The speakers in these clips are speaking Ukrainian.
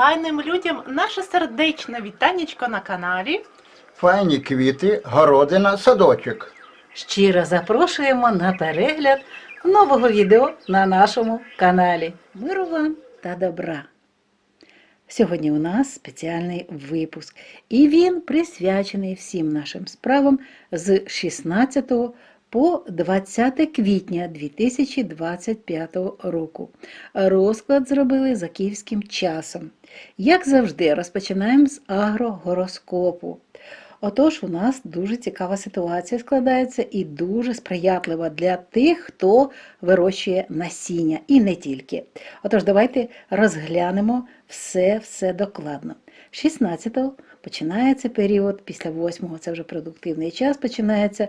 файним людям наше сердечне вітанечко на каналі. Файні квіти, городина, садочок. Щиро запрошуємо на перегляд нового відео на нашому каналі. Миру вам та добра! Сьогодні у нас спеціальний випуск, і він присвячений всім нашим справам з 16 по 20 квітня 2025 року. Розклад зробили за київським часом. Як завжди, розпочинаємо з агрогороскопу. Отож, у нас дуже цікава ситуація складається і дуже сприятлива для тих, хто вирощує насіння, і не тільки. Отож, давайте розглянемо все-все докладно. 16-го починається період, після 8-го це вже продуктивний час, починається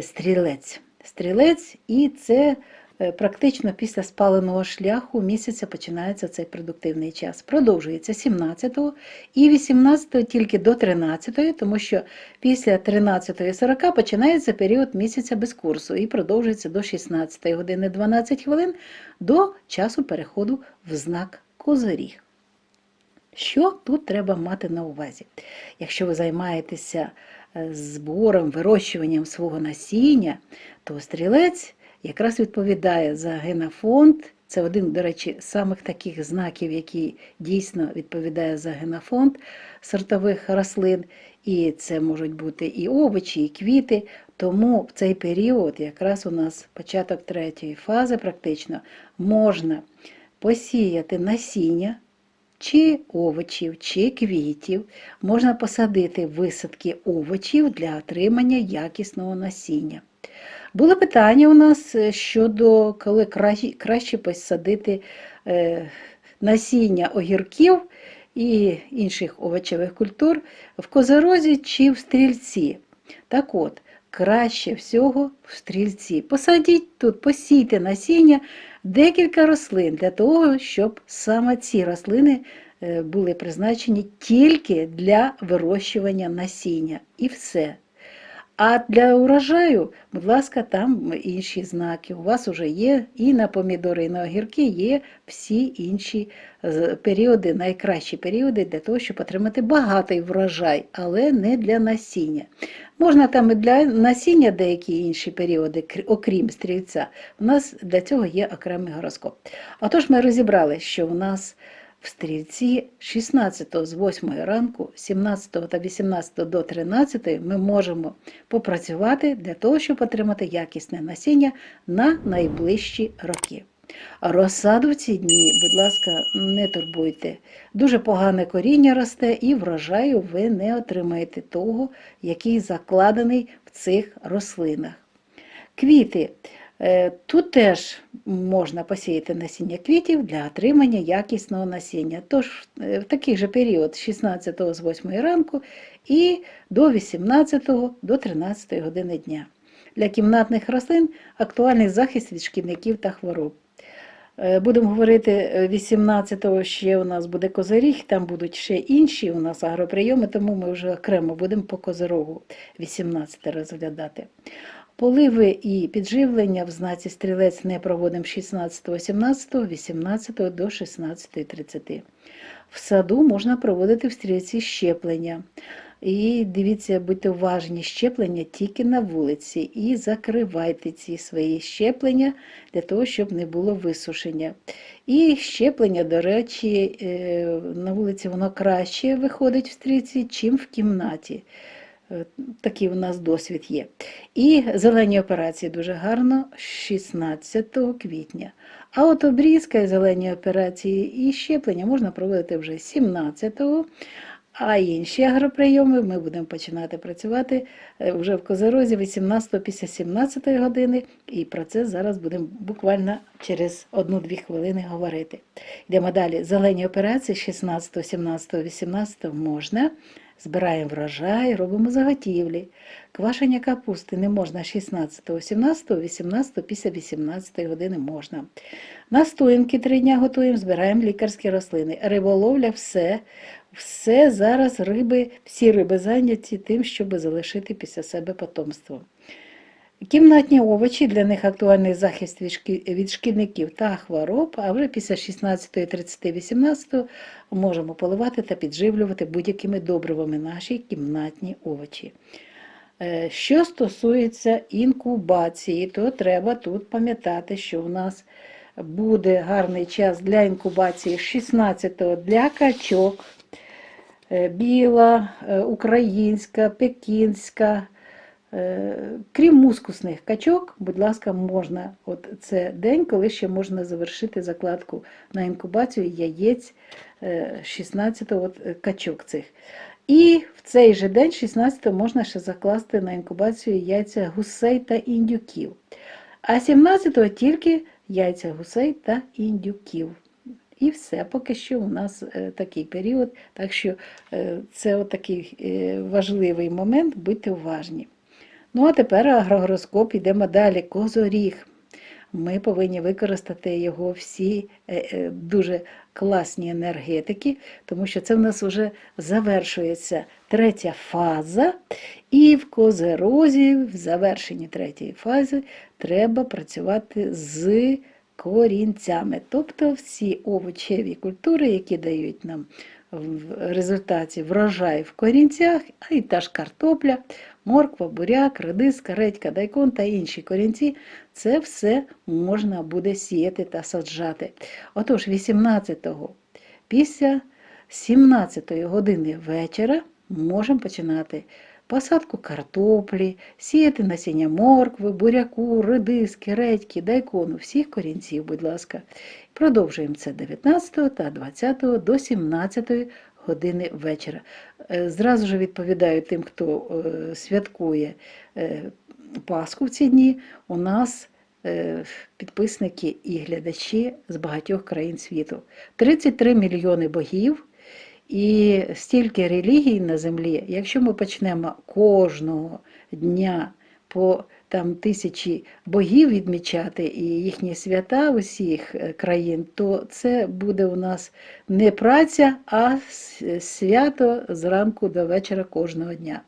стрілець. Стрілець, і це е, практично після спаленого шляху місяця починається цей продуктивний час. Продовжується 17-го і 18-го тільки до 13-ї, тому що після 13.40 починається період місяця без курсу і продовжується до 16 години 12 хвилин до часу переходу в знак Козиріг. Що тут треба мати на увазі? Якщо ви займаєтеся е, збором, вирощуванням свого насіння, то стрілець якраз відповідає за генофонд. Це один, до речі, самих таких знаків, який дійсно відповідає за генофонд сортових рослин. І це можуть бути і овочі, і квіти. Тому в цей період, якраз у нас початок третьої фази, практично, можна посіяти насіння чи овочів, чи квітів. Можна посадити висадки овочів для отримання якісного насіння. Було питання у нас е, щодо коли краще, посадити е, насіння огірків і інших овочевих культур в козорозі чи в стрільці. Так от, краще всього в стрільці. Посадіть тут, посійте насіння декілька рослин для того, щоб саме ці рослини е, були призначені тільки для вирощування насіння. І все. А для урожаю, будь ласка, там інші знаки. У вас вже є і на помідори, і на огірки є всі інші періоди, найкращі періоди для того, щоб отримати багатий врожай, але не для насіння. Можна там і для насіння деякі інші періоди, окрім стрільця. У нас для цього є окремий гороскоп. Отож, ми розібрали, що у нас в стрільці 16 з 8 ранку, 17 та 18 до 13 ми можемо попрацювати для того, щоб отримати якісне насіння на найближчі роки. Розсаду в ці дні, будь ласка, не турбуйте. Дуже погане коріння росте і врожаю ви не отримаєте того, який закладений в цих рослинах. Квіти. Е, Тут теж можна посіяти насіння квітів для отримання якісного насіння. Тож е, в такий же період з 16 з 8 ранку і до 18 до 13 години дня. Для кімнатних рослин актуальний захист від шкідників та хвороб. Е, Будемо говорити е, 18-го ще у нас буде козиріг, там будуть ще інші у нас агроприйоми, тому ми вже окремо будемо по козирогу 18 розглядати. Поливи і підживлення в знаці стрілець не проводимо 16, 17, 18 до 16.30. В саду можна проводити в стрільці щеплення. І дивіться, будьте уважні, щеплення тільки на вулиці. І закривайте ці свої щеплення для того, щоб не було висушення. І щеплення, до речі, е, на вулиці воно краще виходить в стрільці, чим в кімнаті. Е, Такий у нас досвід є. І зелені операції дуже гарно 16 квітня. А от обрізка і зелені операції і щеплення можна проводити вже 17-го. А інші агроприйоми ми будемо починати працювати е, вже в Козорозі 18 після 17 години. І про це зараз будемо буквально через 1-2 хвилини говорити. Йдемо далі. Зелені операції 16, 17, 18 можна. Збираємо врожай, робимо заготівлі. Квашення капусти не можна 16, 17, 18, після 18 години можна. Настоянки три дня готуємо, збираємо лікарські рослини. Риболовля все. Все зараз риби, всі риби зайняті тим, щоб залишити після себе потомство. Кімнатні овочі для них актуальний захист від, шкі- шкідників та хвороб, а вже після 16, 30, 18 можемо поливати та підживлювати будь-якими добривами наші кімнатні овочі. Е, Що стосується інкубації, то треба тут пам'ятати, що у нас буде гарний час для інкубації 16-го для качок, е, біла, е, українська, пекінська. Е, Крім мускусних качок, будь ласка, можна, от це день, коли ще можна завершити закладку на інкубацію яєць е, 16 от, е, качок цих. І в цей же день, 16 можна ще закласти на інкубацію яйця гусей та індюків. А 17-го тільки яйця гусей та індюків. І все, поки що у нас е, такий період, так що е, це от такий е, важливий момент, будьте уважні. Ну, а тепер агрогороскоп, йдемо далі. Козоріг. Ми повинні використати його всі е, е, дуже класні енергетики, тому що це в нас вже завершується третя фаза, і в козерозі, в завершенні третьої фази, треба працювати з корінцями. Тобто всі овочеві культури, які дають нам в результаті врожай в корінцях, а і та ж картопля, морква, буряк, редиска, редька, дайкон та інші корінці, це все можна буде сіяти та саджати. Отож, 18-го, після 17-ї години вечора можемо починати посадку картоплі, сіяти насіння моркви, буряку, редиски, редьки, дайкону, всіх корінців, будь ласка. Продовжуємо це 19 та 20 до 17 години вечора. Е, Зразу ж відповідаю тим, хто е, святкує е, Пасху в ці дні. У нас підписники і глядачі з багатьох країн світу. 33 мільйони богів і стільки релігій на землі. Якщо ми почнемо кожного дня по там тисячі богів відмічати і їхні свята усіх е, країн, то це буде у нас не праця, а свято зранку до вечора кожного дня.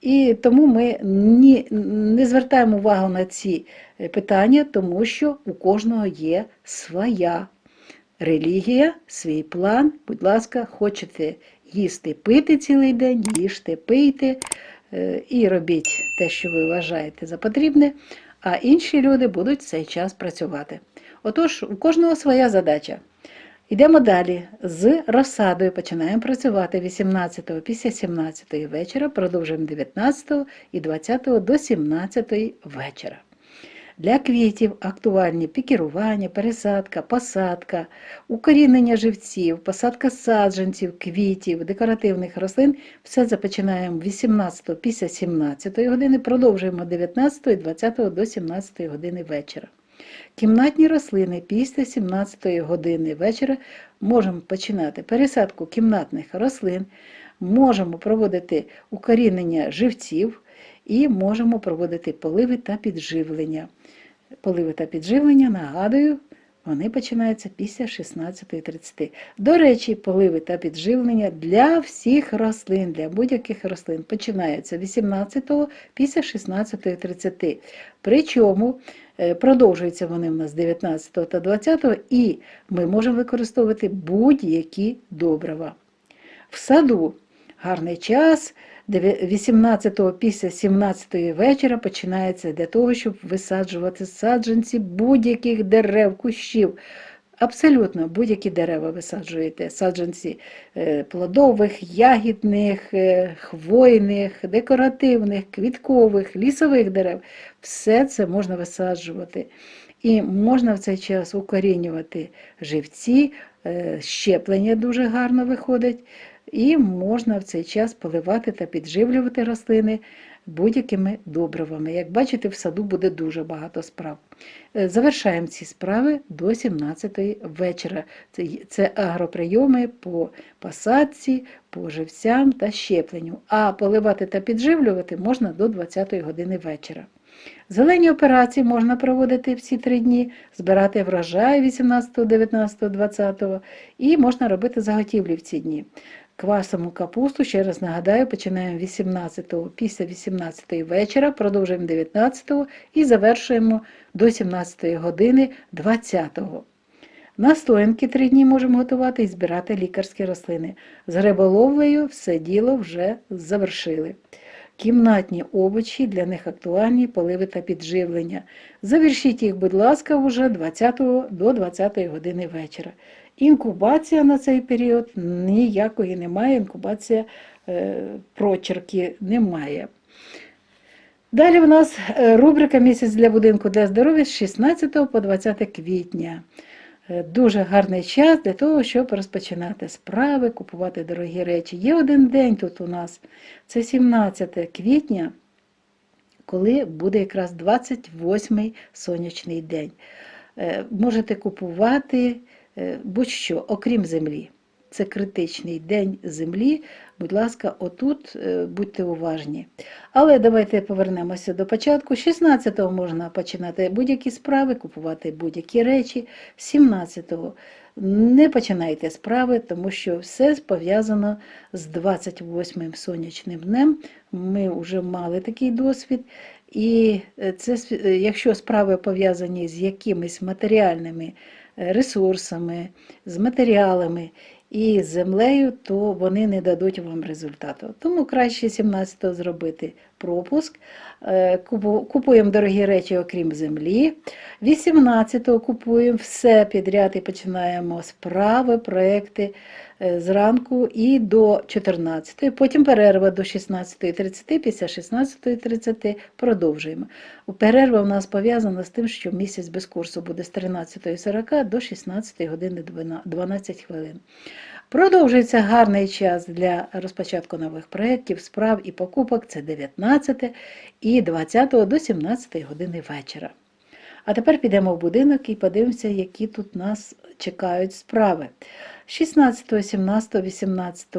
І тому ми ні, не звертаємо увагу на ці е, питання, тому що у кожного є своя релігія, свій план. Будь ласка, хочете їсти, пити цілий день, їжте, пийте і робіть те, що ви вважаєте за потрібне, а інші люди будуть в цей час працювати. Отож, у кожного своя задача. Йдемо далі. З розсадою починаємо працювати 18-го після 17-ї вечора, продовжуємо 19-го і 20-го до 17-ї вечора. Для квітів актуальні пікірування, пересадка, посадка, укорінення живців, посадка саджанців, квітів, декоративних рослин. Все це починаємо 18 після 17 години, продовжуємо 19 і 20 до 17 години вечора. Кімнатні рослини після 17 години вечора можемо починати пересадку кімнатних рослин, можемо проводити укорінення живців і можемо проводити поливи та підживлення. Поливи та підживлення, нагадую, вони починаються після 16.30. До речі, поливи та підживлення для всіх рослин, для будь-яких рослин починаються 18-го після 16.30. Причому е, продовжуються вони в нас 19 та 20 і ми можемо використовувати будь-які добрива. В саду гарний час. 18-го після 17-ї вечора починається для того, щоб висаджувати саджанці будь-яких дерев, кущів. Абсолютно будь-які дерева висаджуєте. Саджанці е, плодових, ягідних, е, хвойних, декоративних, квіткових, лісових дерев. Все це можна висаджувати. І можна в цей час укорінювати живці, е, щеплення дуже гарно виходить. І можна в цей час поливати та підживлювати рослини будь-якими добривами. Як бачите, в саду буде дуже багато справ. Е, Завершаємо ці справи до 17 вечора. Це, агроприйоми по посадці, по живцям та щепленню. А поливати та підживлювати можна до 20 години вечора. Зелені операції можна проводити всі три дні, збирати врожай 18, 19, 20 і можна робити заготівлі в ці дні. Квасимо капусту, ще раз нагадаю, починаємо 18-го, після 18-ї вечора, продовжуємо 19-го і завершуємо до 17-ї години 20-го. Настоянки три дні можемо готувати і збирати лікарські рослини. З гриболовлею все діло вже завершили. Кімнатні овочі для них актуальні поливи та підживлення. Завершіть їх, будь ласка, вже 20 до 20 години вечора. Інкубація на цей період ніякої немає. Інкубація е, прочерки немає. Далі в нас е, рубрика Місяць для будинку для здоров'я з 16 по 20 квітня. Е, Дуже гарний час для того, щоб розпочинати справи, купувати дорогі речі. Є один день тут у нас, це 17 квітня, коли буде якраз 28-й сонячний день. Можете купувати будь-що, окрім землі. Це критичний день землі. Будь ласка, отут е, будьте уважні. Але давайте повернемося до початку. 16-го можна починати будь-які справи, купувати будь-які речі. 17-го не починайте справи, тому що все пов'язано з 28-м сонячним днем. Ми вже мали такий досвід. І е, це, е, якщо справи пов'язані з якимись матеріальними е, ресурсами, з матеріалами і з землею, то вони не дадуть вам результату. Тому краще 17-го зробити пропуск. Е, Купуємо дорогі речі, окрім землі. 18-го купуємо все підряд і починаємо справи, проекти е, зранку і до 14-ї, потім перерва до 16.30, після 16.30 продовжуємо. Перерва у нас пов'язана з тим, що місяць без курсу буде з 13.40 до 16 години 12 хвилин. Продовжується гарний час для розпочатку нових проєктів, справ і покупок. Це 19 і 20 до 17 години вечора. А тепер підемо в будинок і подивимося, які тут нас чекають справи. 16, 17, 18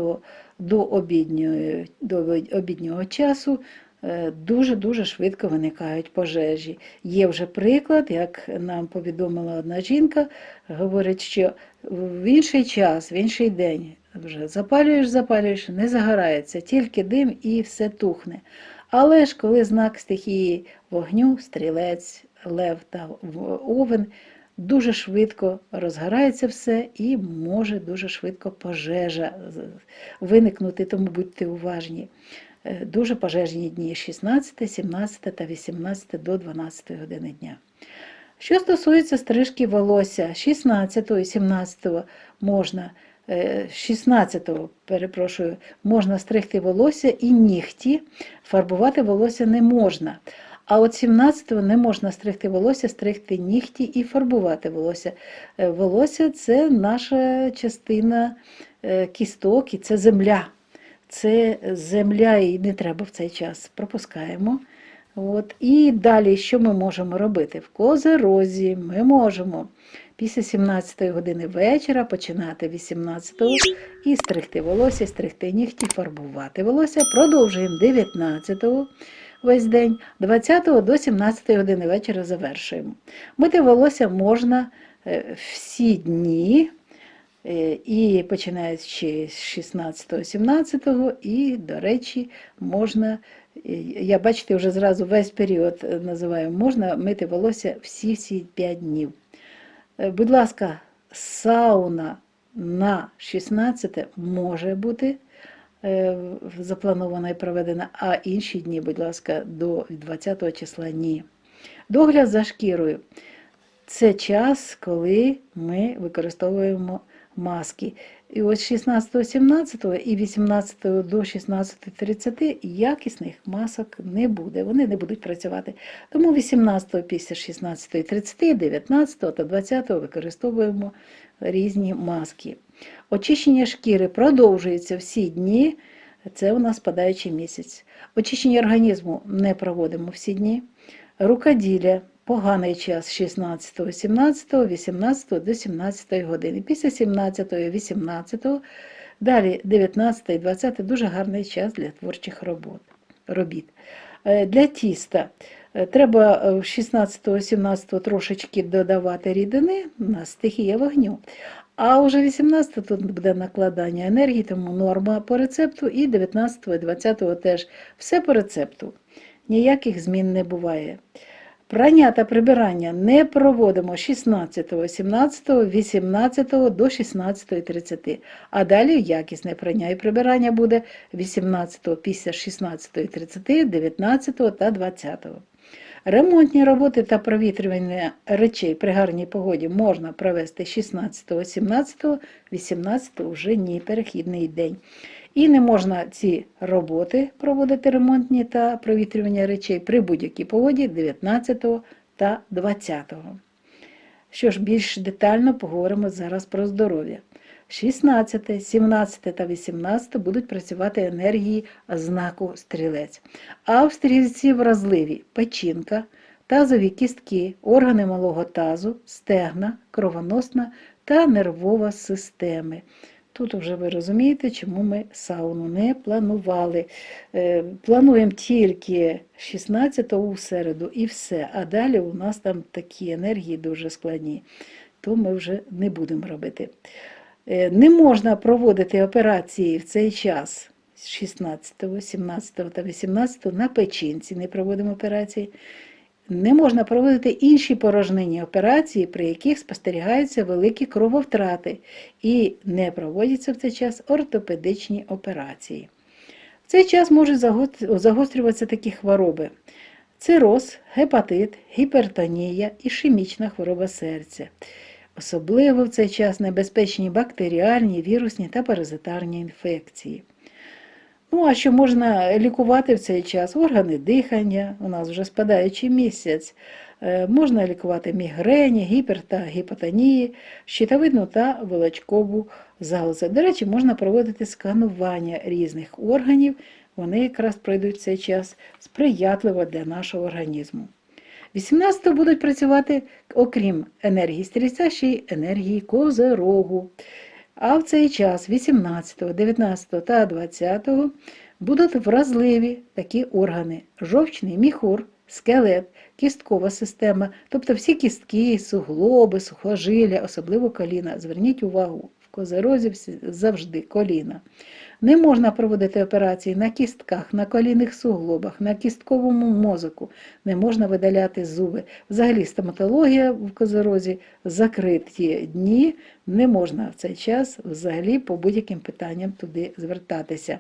до обіднього, до обіднього часу е, дуже-дуже швидко виникають пожежі. Є вже приклад, як нам повідомила одна жінка, говорить, що в інший час, в інший день вже запалюєш, запалюєш, не загорається, тільки дим і все тухне. Але ж коли знак стихії вогню, стрілець, лев та овен, дуже швидко розгорається все і може дуже швидко пожежа виникнути, тому будьте уважні. Е, Дуже пожежні дні 16, 17 та 18 до 12 години дня. Що стосується стрижки волосся 16 і 17 можна, е, 16 перепрошую, можна стригти волосся і нігті, фарбувати волосся не можна. А от 17-го не можна стригти волосся, стригти нігті і фарбувати волосся. Е, Волосся це наша частина е, кісток і це земля. Це земля, і не треба в цей час. Пропускаємо. От. І далі, що ми можемо робити? В козерозі ми можемо після 17 години вечора починати 18-го і стригти волосся, стригти нігті, фарбувати волосся. Продовжуємо 19-го весь день, 20 до 17 години вечора завершуємо. Мити волосся можна е, всі дні. Е, І починаючи з 16-17 і, до речі, можна, е, я бачите, вже зразу весь період називаю, можна мити волосся всі-всі 5 днів. Будь ласка, сауна на 16 може бути запланована і проведена, а інші дні, будь ласка, до 20 числа ні. Догляд за шкірою. Це час, коли ми використовуємо маски. І ось 16, 17 і 18 до 16.30 якісних масок не буде. Вони не будуть працювати. Тому 18 після 16.30, 19 та 20 використовуємо різні маски. Очищення шкіри продовжується всі дні. Це у нас падаючий місяць. Очищення організму не проводимо всі дні. Рукоділля поганий час 16, 17, 18 до 17 години. Після 17, 18, далі 19 і 20 дуже гарний час для творчих робіт. Е, Для тіста треба е, 16, 17 трошечки додавати рідини на стихія вогню. А уже 18 тут буде накладання енергії, тому норма по рецепту, і 19 і 20 теж все по рецепту. Ніяких змін не буває. Прання та прибирання не проводимо 16, 17, 18 до 16.30. А далі якісне прання і прибирання буде 18 після 16.30, 19 та 20. Ремонтні роботи та провітрювання речей при гарній погоді можна провести 16, 17, 18 вже ні, перехідний день. І не можна ці роботи проводити ремонтні та провітрювання речей при будь-якій погоді 19 та 20. Що ж, більш детально поговоримо зараз про здоров'я. 16, 17 та 18 будуть працювати енергії знаку стрілець. А в стрільці вразливі печінка, тазові кістки, органи малого тазу, стегна, кровоносна та нервова системи. Тут вже ви розумієте, чому ми сауну не планували. Е, Плануємо тільки 16 у середу і все. А далі у нас там такі енергії дуже складні, то ми вже не будемо робити. Е, Не можна проводити операції в цей час 16, 17 та 18 на печінці, не проводимо операції. Не можна проводити інші порожнинні операції, при яких спостерігаються великі крововтрати, і не проводяться в цей час ортопедичні операції. В цей час можуть загострюватися такі хвороби: цироз, гепатит, гіпертонія, ішемічна хвороба серця. Особливо в цей час небезпечні бактеріальні, вірусні та паразитарні інфекції. Ну, а що можна лікувати в цей час? Органи дихання, у нас вже спадаючий місяць. Е, Можна лікувати мігрені, гіпер та гіпотонії, щитовидну та волочкову залозу. До речі, можна проводити сканування різних органів. Вони якраз пройдуть в цей час сприятливо для нашого організму. 18 будуть працювати, окрім енергії стрільця, ще й енергії козерогу. А в цей час 18, 19 та 20 будуть вразливі такі органи: жовчний міхур, скелет, кісткова система, тобто всі кістки, суглоби, сухожилля, особливо коліна. Зверніть увагу, в козерозі завжди коліна. Не можна проводити операції на кістках, на колінних суглобах, на кістковому мозоку, не можна видаляти зуби. Взагалі стоматологія в козерозі закриті дні, не можна в цей час взагалі по будь-яким питанням туди звертатися.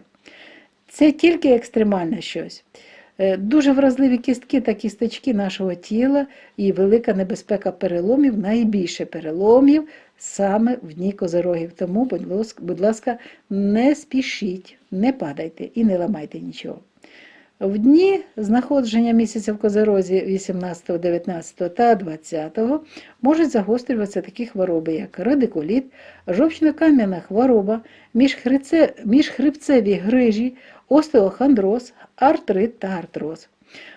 Це тільки екстремальне щось. Е, Дуже вразливі кістки та кісточки нашого тіла і велика небезпека переломів, найбільше переломів саме в дні козорогів. Тому, будь ласка, не спішіть, не падайте і не ламайте нічого. В дні знаходження місяця в козорозі 18, 19 та 20 можуть загострюватися такі хвороби, як радикуліт, жовчно-кам'яна хвороба, міжхребце- міжхребцеві грижі, остеохондроз, артрит та артроз.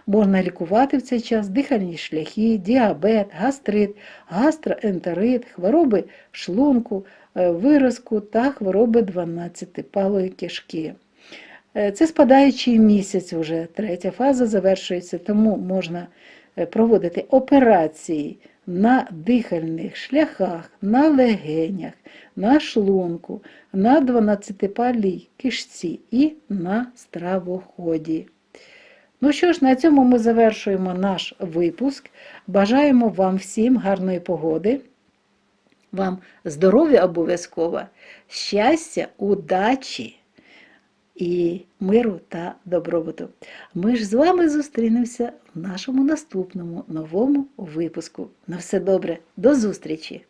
Можна лікувати в цей час дихальні шляхи, діабет, гастрит, гастроентерит, хвороби шлунку, е, виразку та хвороби 12-палої кишки. Е, Це спадаючий місяць уже, третя фаза завершується, тому можна е, проводити операції на дихальних шляхах, на легенях, на шлунку, на 12-палій кишці і на стравоході. Ну що ж, на цьому ми завершуємо наш випуск. Бажаємо вам всім гарної погоди, вам здоров'я обов'язково, щастя, удачі і миру та добробуту. Ми ж з вами зустрінемося в нашому наступному новому випуску. На все добре, до зустрічі!